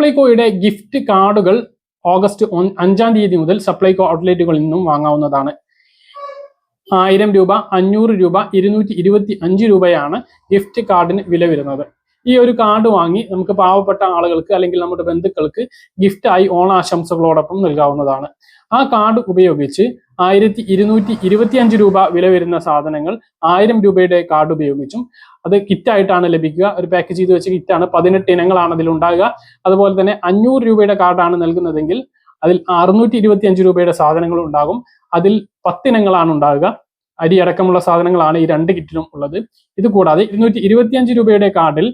സപ്ലൈകോയുടെ gift കാർഡുകൾ August അഞ്ചാം തീയതി മുതൽ സപ്ലൈകോ ഔട്ട്ലെറ്റുകളിൽ നിന്നും വാങ്ങാവുന്നതാണ്. ആയിരം രൂപ അഞ്ഞൂറ് രൂപ ഇരുന്നൂറ്റി ഇരുപത്തി അഞ്ച് രൂപയാണ് ഗിഫ്റ്റ് കാർഡിന് വില വരുന്നത്. ഈ ഒരു കാർഡ് വാങ്ങി നമുക്ക് പാവപ്പെട്ട ആളുകൾക്ക് അല്ലെങ്കിൽ നമ്മുടെ ബന്ധുക്കൾക്ക് ഗിഫ്റ്റായി ഓണാശംസകളോടൊപ്പം നൽകാവുന്നതാണ്. ആ കാർഡ് ഉപയോഗിച്ച് ആയിരത്തി ഇരുന്നൂറ്റി ഇരുപത്തി അഞ്ച് രൂപ വില വരുന്ന സാധനങ്ങൾ ആയിരം രൂപയുടെ കാർഡ് ഉപയോഗിച്ചും അത് കിറ്റായിട്ടാണ് ലഭിക്കുക. ഒരു പാക്കേജ് ചെയ്ത് വെച്ച കിറ്റാണ്. പതിനെട്ട് ഇനങ്ങളാണ് അതിൽ ഉണ്ടാകുക. അതുപോലെ തന്നെ അഞ്ഞൂറ് രൂപയുടെ കാർഡാണ് നൽകുന്നതെങ്കിൽ അതിൽ അറുന്നൂറ്റി ഇരുപത്തി അഞ്ച് രൂപയുടെ സാധനങ്ങൾ ഉണ്ടാകും. അതിൽ പത്തിനങ്ങളാണ് ഉണ്ടാകുക. അരി അടക്കമുള്ള സാധനങ്ങളാണ് ഈ രണ്ട് കിറ്റിലും ഉള്ളത്. ഇത് കൂടാതെ ഇരുന്നൂറ്റി ഇരുപത്തി അഞ്ച് രൂപയുടെ കാർഡിൽ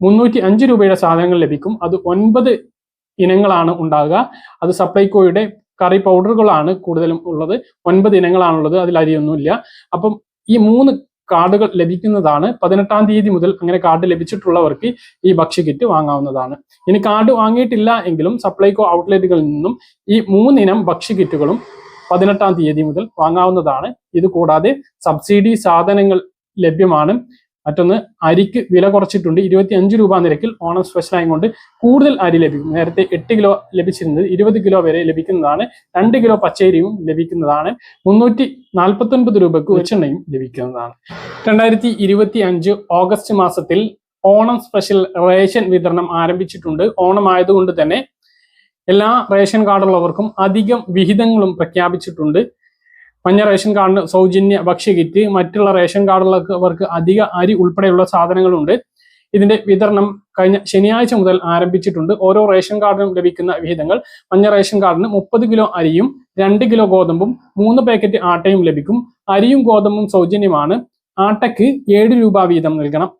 മുന്നൂറ്റി അഞ്ച് രൂപയുടെ സാധനങ്ങൾ ലഭിക്കും. അത് ഒൻപത് ഇനങ്ങളാണ് ഉണ്ടാകുക. അത് സപ്ലൈകോയുടെ കറി പൗഡറുകളാണ് കൂടുതലും ഉള്ളത്. ഒൻപത് ഇനങ്ങളാണുള്ളത് അതിൽ അരിയൊന്നുമില്ല. അപ്പം ഈ മൂന്ന് കാർഡുകൾ ലഭിക്കുന്നതാണ്. പതിനെട്ടാം തീയതി മുതൽ അങ്ങനെ കാർഡ് ലഭിച്ചിട്ടുള്ളവർക്ക് ഈ ഭക്ഷ്യ കിറ്റ് വാങ്ങാവുന്നതാണ്. ഇനി കാർഡ് വാങ്ങിയിട്ടില്ല എങ്കിലും സപ്ലൈകോ ഔട്ട്ലെറ്റുകളിൽ നിന്നും ഈ മൂന്നിനം ഭക്ഷ്യ കിറ്റുകളും പതിനെട്ടാം തീയതി മുതൽ വാങ്ങാവുന്നതാണ്. ഇത് കൂടാതെ സബ്സിഡി സാധനങ്ങൾ ലഭ്യമാണ്. മറ്റൊന്ന് അരിക്ക് വില കുറച്ചിട്ടുണ്ട്. ഇരുപത്തി അഞ്ച് രൂപ നിരക്കിൽ ഓണം സ്പെഷ്യൽ ആയതുകൊണ്ട് കൂടുതൽ അരി ലഭിക്കും. നേരത്തെ എട്ട് കിലോ ലഭിച്ചിരുന്നത് ഇരുപത് കിലോ വരെ ലഭിക്കുന്നതാണ്. രണ്ട് കിലോ പച്ചരിയും ലഭിക്കുന്നതാണ്. മുന്നൂറ്റി നാൽപ്പത്തി രൂപക്ക് വെച്ചെണ്ണയും ലഭിക്കുന്നതാണ്. രണ്ടായിരത്തി ഇരുപത്തി അഞ്ച് ഓഗസ്റ്റ് മാസത്തിൽ ഓണം സ്പെഷ്യൽ റേഷൻ വിതരണം ആരംഭിച്ചിട്ടുണ്ട്. ഓണം ആയതുകൊണ്ട് തന്നെ എല്ലാ റേഷൻ കാർഡുള്ളവർക്കും അധികം വിഹിതങ്ങളും പ്രഖ്യാപിച്ചിട്ടുണ്ട്. മഞ്ഞ റേഷൻ കാർഡിന് സൗജന്യ ഭക്ഷ്യ കിറ്റ് മറ്റുള്ള റേഷൻ കാർഡുള്ളവർക്ക് അധിക അരി ഉൾപ്പെടെയുള്ള സാധനങ്ങളുണ്ട്. ഇതിന്റെ വിതരണം കഴിഞ്ഞ ശനിയാഴ്ച മുതൽ ആരംഭിച്ചിട്ടുണ്ട്. ഓരോ റേഷൻ കാർഡിനും ലഭിക്കുന്ന വിഹിതങ്ങൾ മഞ്ഞ റേഷൻ കാർഡിന് മുപ്പത് കിലോ അരിയും രണ്ട് കിലോ ഗോതമ്പും മൂന്ന് പാക്കറ്റ് ആട്ടയും ലഭിക്കും. അരിയും ഗോതമ്പും സൗജന്യമാണ്. ആട്ടയ്ക്ക് ഏഴ് രൂപ വീതം നൽകണം.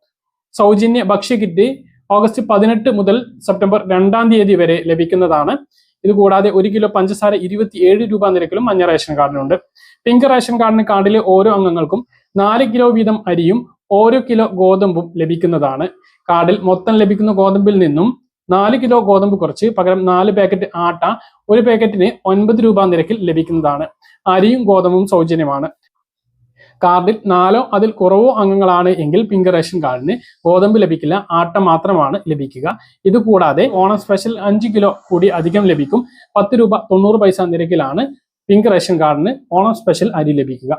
സൗജന്യ ഭക്ഷ്യ കിറ്റ് ഓഗസ്റ്റ് പതിനെട്ട് മുതൽ സെപ്റ്റംബർ രണ്ടാം തീയതി വരെ ലഭിക്കുന്നതാണ്. ഇത് കൂടാതെ ഒരു കിലോ പഞ്ചസാര ഇരുപത്തി ഏഴ് രൂപ നിരക്കിലും മഞ്ഞ റേഷൻ കാർഡിനുണ്ട്. പിങ്ക് റേഷൻ കാർഡിന് കാർഡിലെ ഓരോ അംഗങ്ങൾക്കും നാല് കിലോ വീതം അരിയും ഓരോ കിലോ ഗോതമ്പും ലഭിക്കുന്നതാണ്. കാർഡിൽ മൊത്തം ലഭിക്കുന്ന ഗോതമ്പിൽ നിന്നും നാല് കിലോ ഗോതമ്പ് കുറച്ച് പകരം നാല് പാക്കറ്റ് ആട്ട ഒരു പാക്കറ്റിന് ഒൻപത് രൂപ നിരക്കിൽ ലഭിക്കുന്നതാണ്. അരിയും ഗോതമ്പും സൗജന്യമാണ്. കാർഡിൽ നാലോ അതിൽ കുറവോ അംഗങ്ങളാണ് എങ്കിൽ പിങ്ക് റേഷൻ കാർഡിന് ഗോതമ്പ് ലഭിക്കില്ല ആട്ട മാത്രമാണ് ലഭിക്കുക. ഇത് കൂടാതെ ഓണം സ്പെഷ്യൽ അഞ്ച് കിലോ കൂടി അധികം ലഭിക്കും. പത്ത് രൂപ തൊണ്ണൂറ് പൈസ നിരക്കിലാണ് പിങ്ക് റേഷൻ കാർഡിന് ഓണം സ്പെഷ്യൽ അരി ലഭിക്കുക.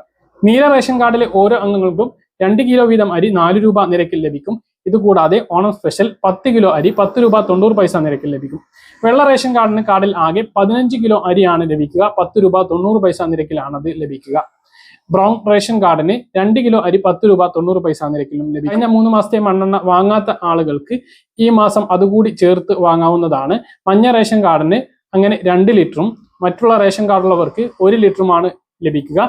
നീല റേഷൻ കാർഡിലെ ഓരോ അംഗങ്ങൾക്കും രണ്ട് കിലോ വീതം അരി നാല് രൂപ നിരക്കിൽ ലഭിക്കും. ഇത് കൂടാതെ ഓണം സ്പെഷ്യൽ പത്ത് കിലോ അരി പത്ത് രൂപ തൊണ്ണൂറ് പൈസ നിരക്കിൽ ലഭിക്കും. വെള്ള റേഷൻ കാർഡിന് കാർഡിൽ ആകെ പതിനഞ്ച് കിലോ അരിയാണ് ലഭിക്കുക. പത്ത് രൂപ തൊണ്ണൂറ് പൈസ നിരക്കിലാണ് അത് ലഭിക്കുക. ബ്രൗൺ റേഷൻ കാർഡിന് രണ്ട് കിലോ അരി പത്ത് രൂപ തൊണ്ണൂറ് പൈസ നിരക്കിലും ലഭിക്കും. കഴിഞ്ഞ മൂന്ന് മാസത്തെ മണ്ണെണ്ണ വാങ്ങാത്ത ആളുകൾക്ക് ഈ മാസം അതുകൂടി ചേർത്ത് വാങ്ങാവുന്നതാണ്. മഞ്ഞ റേഷൻ കാർഡിന് അങ്ങനെ രണ്ട് ലിറ്ററും മറ്റുള്ള റേഷൻ കാർഡുള്ളവർക്ക് ഒരു ലിറ്ററുമാണ് ലഭിക്കുക.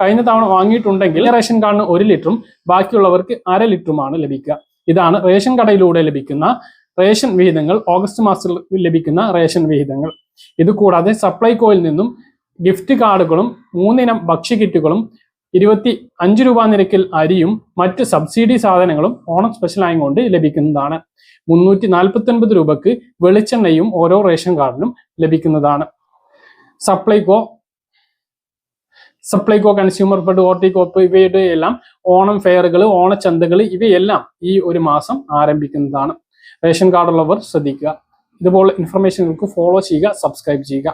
കഴിഞ്ഞ തവണ വാങ്ങിയിട്ടുണ്ടെങ്കിൽ റേഷൻ കാർഡിന് ഒരു ലിറ്ററും ബാക്കിയുള്ളവർക്ക് അര ലിറ്ററുമാണ് ലഭിക്കുക. ഇതാണ് റേഷൻ കടയിലൂടെ ലഭിക്കുന്ന റേഷൻ വിഹിതങ്ങൾ ഓഗസ്റ്റ് മാസത്തിൽ ലഭിക്കുന്ന റേഷൻ വിഹിതങ്ങൾ. ഇത് കൂടാതെ സപ്ലൈകോയിൽ നിന്നും ഗിഫ്റ്റ് കാർഡുകളും മൂന്നിനം ഭക്ഷ്യ കിറ്റുകളും ഇരുപത്തി അഞ്ച് രൂപ നിരക്കിൽ അരിയും മറ്റ് സബ്സിഡി സാധനങ്ങളും ഓണം സ്പെഷ്യൽ ആയതുകൊണ്ട് ലഭിക്കുന്നതാണ്. മുന്നൂറ്റി നാൽപ്പത്തി ഒൻപത് രൂപക്ക് വെളിച്ചെണ്ണയും ഓരോ റേഷൻ കാർഡിനും ലഭിക്കുന്നതാണ്. Supplyco Supplyco consumer fed Horticorp ഇവയുടെ എല്ലാം ഓണം ഫെയറുകൾ ഓണച്ചന്തകൾ ഇവയെല്ലാം ഈ ഒരു മാസം ആരംഭിക്കുന്നതാണ്. റേഷൻ കാർഡുള്ളവർ ശ്രദ്ധിക്കുക. ഇതുപോലെ ഇൻഫർമേഷനുകൾക്ക് ഫോളോ ചെയ്യുക സബ്സ്ക്രൈബ് ചെയ്യുക.